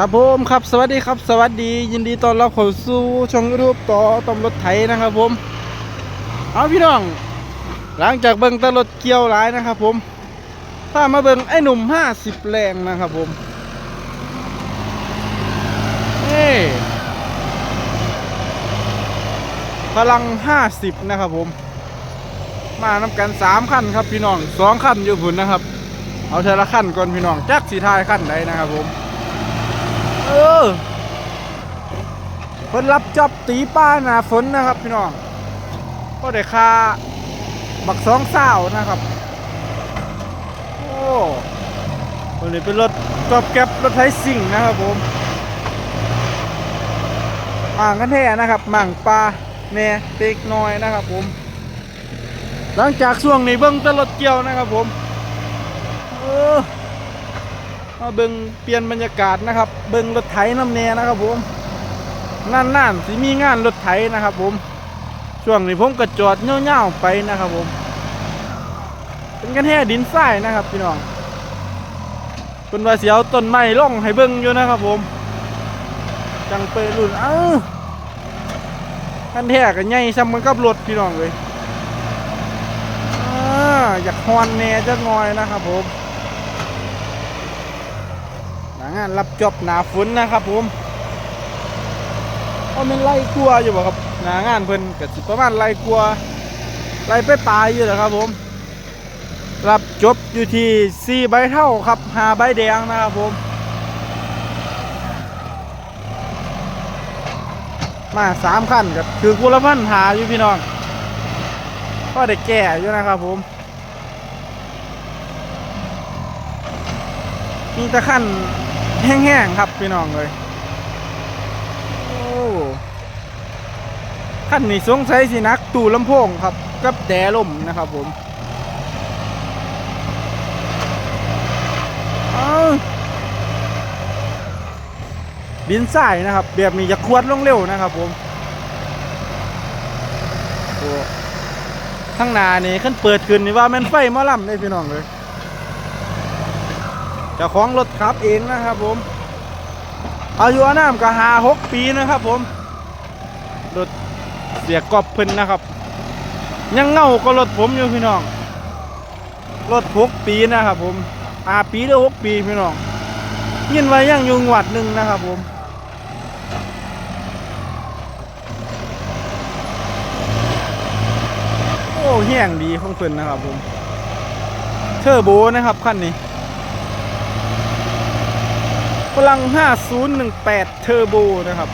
ครับผมครับสวัสดีครับ สวัสดียินดีต้อนรับเข้าสู่ช่องยูทูบต่อตำรถไถนะครับผม เอาพี่น้อง หลังจากเบิ่งแตรถเกี่ยวหลายนะครับ ผมถ้ามาเบิ่งไอ้หนุ่ม50แรงนะครับผมเอ้พลัง50นะครับผม มานำกัน3ขั้นครับพี่น้อง2ขั้นอยู่พุ่นนะครับ เอาเทละขั้นก่อนพี่น้องจักสีทายขั้นใดนะครับผม เออเพิ่นรับจอบตีป้าหนาฝนนะครับพี่น้องก็ได้ค่าบักสองเศร้านะครับ โอ้วันนี้เป็นรถกอบแก๊บรถไทสิ่งนะครับผมหมางกันแท้นะครับหมางปลาแน่เต็กน้อยนะครับผม หลังจากช่วงนี้เบิ้งแตรถเกี่ยวนะครับผม เออ มาเบิงเปลี่ยนบรรยากาศนะครับ เบิงรถไถน้ำแน่นะครับผมนั่นนั่นสิมีงานรถไถนะครับ ผม ช่วงนี้ผมก็จอดเงี้ยวๆไปนะครับผม เป็นกันแห่ดินทรายนะครับพี่น้องเป็นว่าเสียวต้นไม้ล่องให้เบิ่งอยู่นะครับผม จังเปิดรุ่นเอ้ากันแท้กันใหญ่ซ้ำมันกับรถพี่น้องเลยอ่าอยากฮอนแน่จักหน่อยนะครับผมางานรับจอบหนาฝนนะครับผมเพราะมันไล่กลัวอยู่บ่ครับหนางานเพิ่นก็สิประมาณไล่กลัวไล่ไปปลายอยู่แหละครับผม รับจบอยู่ที่4ใบเท่าครับ5ใบแดงนะครับผม มา3ขั้นกับคือกุลพันหาอยู่พี่น้องก็ได้แก่อยู่นะครับผมมีแตะขั้น แห้งๆครับพี่น้องเลยโอ้ขั้นนี้สงสัยสินักตู่ลำโพงครับ กับแดลมนะครับผมเอาดินทรายนะครับ แบบนี้จะควดลงเร็วนะครับผมโอ้ข้างหน้านี่ขั้นเปิดขึ้นนี่ว่าแมันไฟมอลำเลยพี่น้องเลย เจ้าของรถขับเองนะครับผม อายุอานามก็หาหกปีนะครับผม รถเสียกอบเพิ่นนะครับ ยังเงาก็รถผมอยู่พี่น้อง รถหกปีนะครับผมอาปีหรือหกปีพี่น้องยินไว้ยังยู่งวัดหนึ่งนะครับผมโอ้แห้งดีของเพิ่นนะครับผมเทอร์โบนะครับคันนี้ ลัง 5018 เทอร์โบนะครับ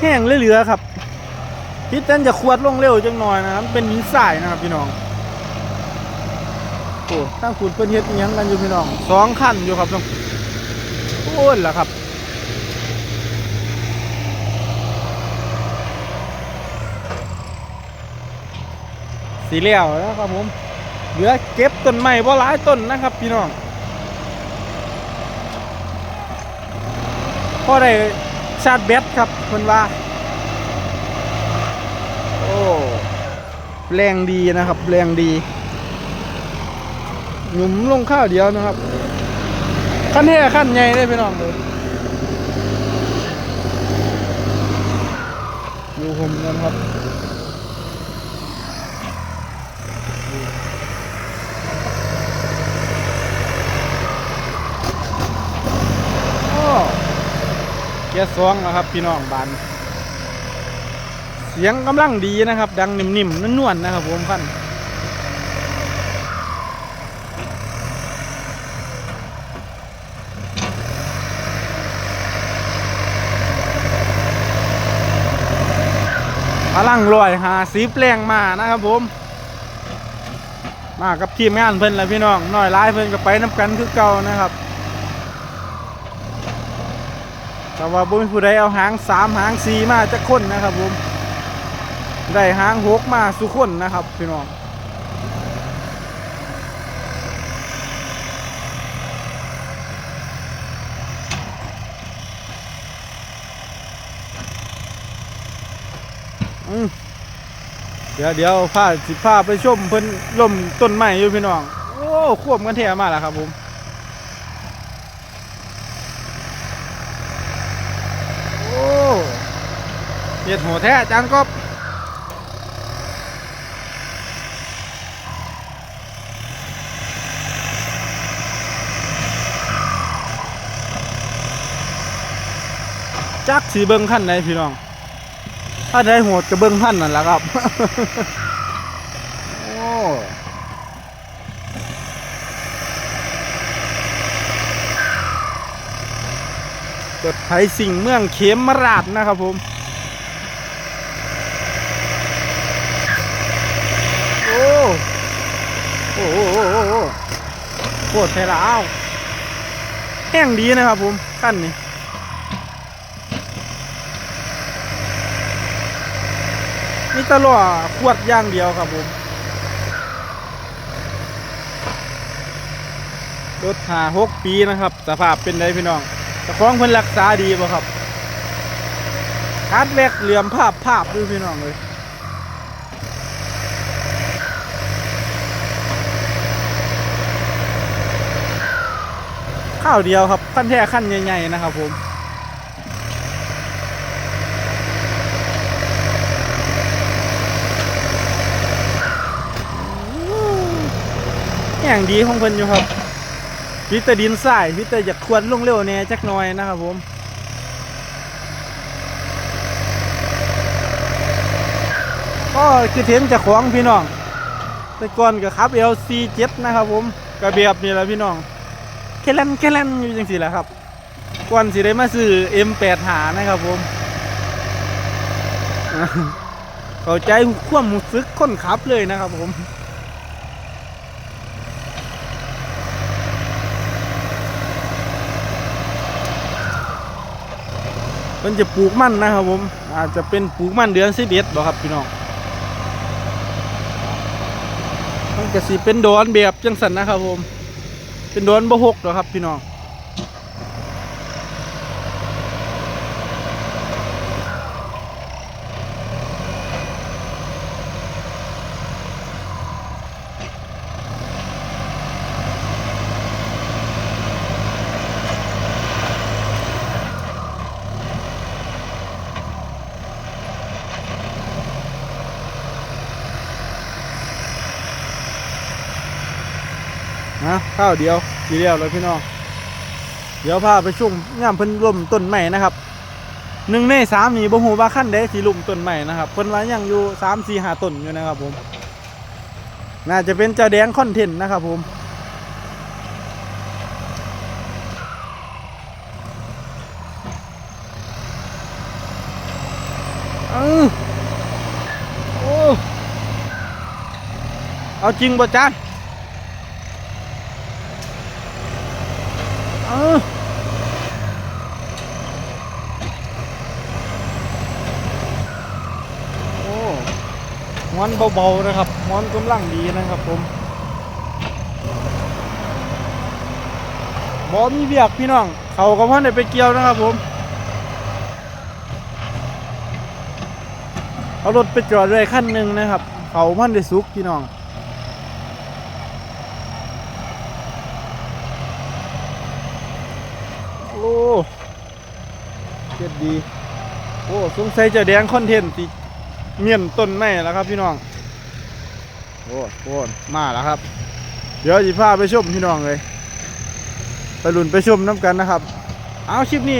แห้งเหลือๆครับพิษเต้นจะควดลงเร็วจังหน่อยนะครับเป็นหินทรายนะครับพี่น้องโอ้ตั้งขุดเป็นเฮ็ดอิหยังกันอยู่พี่น้องสองขั้นอยู่ครับน้อง โอ้นล่ะครับสีเหลี่ยวแล้วครับผมเหลือเก็บต้นไม้บ่หลายต้นนะครับ พี่น้องพอได้ชาร์จแบตครับเพิ่นว่า โอ้แรงดีนะครับ แรงดีหยุมลงข้าวเดียวนะครับ ขั้นแห่ขั้นใหญ่เลยพี่น้องเลยดูผมกันครับโอ้เกียร์สองนะครับ พี่น้องบาน เสียงกำลังดีนะครับ ดังนิ่มๆนวลๆนะครับผมขั้น พลังลอยหาสีแปลงมานะครับผม มากับทีมงานเพิ่นแหลยพี่น้องน้อยร้ายเพิ่นก็ไปน้ำกันคือเก่านะครับ แต่ว่าบุญผู้ใดเอาหางสามหางสีมาจะคนนะครับผม ได้หางหกมาสุคนนะครับพี่น้อง เดี๋ยวเดี๋ยวพาสิพาไปชมเพิ่นล่มต้นไม้อยู่พี่น้อง โอ้ควบกันแท้มากแล้วครับผมโอ้เฮ็ดโหแท้จารย์กบจักสีเบิ้งขั้นไหนพี่น้อง ถ้าได้โหดก็เบิ้งขั้นนั่นแหละครับ โอ้กดไทยสิ่งเมืองเขมราชนะครับผมโอ้โอ้โอ้โอ้โอ้โอ้โคตรไทยลาวแห้งดีนะครับผมขั้นนี้ มีตะลั่วขวดย่างเดียวครับผม รถหาหกปีนะครับ สภาพเป็นไงพี่น้องแต่ของเพิ่นรักษาดีป่ะครับคัดแรกเหลื่อมภาพภาพดูพี่น้องเลยข้าวเดียวครับขั้นแท้ขั้นใหญ่ๆนะครับผม อย่างดีของเพิ่นอยู่ครับพิตดินทรายพิตอยากควรลงเร็วแหน่จักหน่อยนะครับผมก็คือเทนจะของพี่น้องแต่ก่อนก็ขับ LC7 นะครับผมกระเบียบนี่แหละพี่น้องแค่ลันแค่ลันอยู่จังสิแหละครับก่อนสิได้มาซื้อ M8 หานะครับผมเข้าใจความรู้สึกคนขับเลยนะครับผม มันจะปลูกมันนะครับผม อาจจะเป็นปลูกมันเดือนสิบเอ็ดบ่ครับพี่น้องมันจะสีเป็นดอนแบบจังสันนะครับผม เป็นดอนบะหกหรอครับพี่น้อง นะข้าวเดียวทีเดียวเลยพี่น้อง เดี๋ยวพาไปชุ่มย่ามเพิ่นล่มต้นใหม่นะครับหนึ่งในสามนี่บ่ฮู้ว่าขั้นใดสิลุ่มต้นใหม่นะครับเพิ่นว่ายังอยู่สามสี่หาต้นอยู่นะครับผม น่าจะเป็นเจ้าแดงคอนเทนต์นะครับผมเออโอ้เอาจริงบ่จาน เออโอ้ ม้อนเบาๆนะครับม้อนกำลังดีนะครับผมบอมีเบียกพี่น้อง เขาก็พ่อได้ไปเกี่ยวนะครับผม เอารถไปจอดเลยขั้นหนึ่งนะครับ เขาพ่อนได้สุกพี่น้องโอ้เจ็ดดี โอ้สงสัยจะแดงคอนเทนต์ติ เมียนต้นไม้แล้วครับพี่น้องโอ้โหมาแล้วครับ เดี๋ยวจะพาไปชมพี่น้องเลย ไปลุ่นไปชมน้ำกันนะครับ เอาคลิปนี้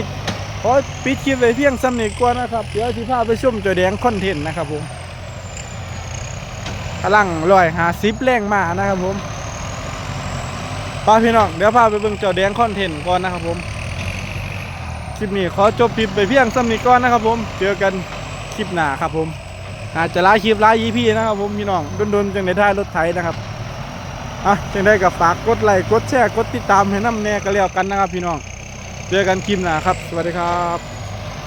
ขอปิดคลิปไว้เพียงสำเนีก่อนนะครับ เดี๋ยวจะพาไปชมจ้าแดงคอนเทนต์นะครับผมกำลังลอยหาซิปแรงมานะครับผมป้าพี่น้องเดี๋ยวพาไปเบิ่งจ้าแดงคอนเทนต์ก่อนนะครับผมคลิปนี้ขอจบคลิปไปเพียงซ้ำนี้ก่อนนะครับผม เจอกันคลิปหน้าครับผม อาจจะลาคลิปลายีพี่นะครับผมพี่น้องดนๆจังได้ท่ารถไถนะครับอะจังได้กับฝากกดไลค์กดแชร์กดติดตามให้น้ำแน่ก็แล้วกันนะครับพี่น้อง เจอกันคลิปหน้าครับ สวัสดีครับ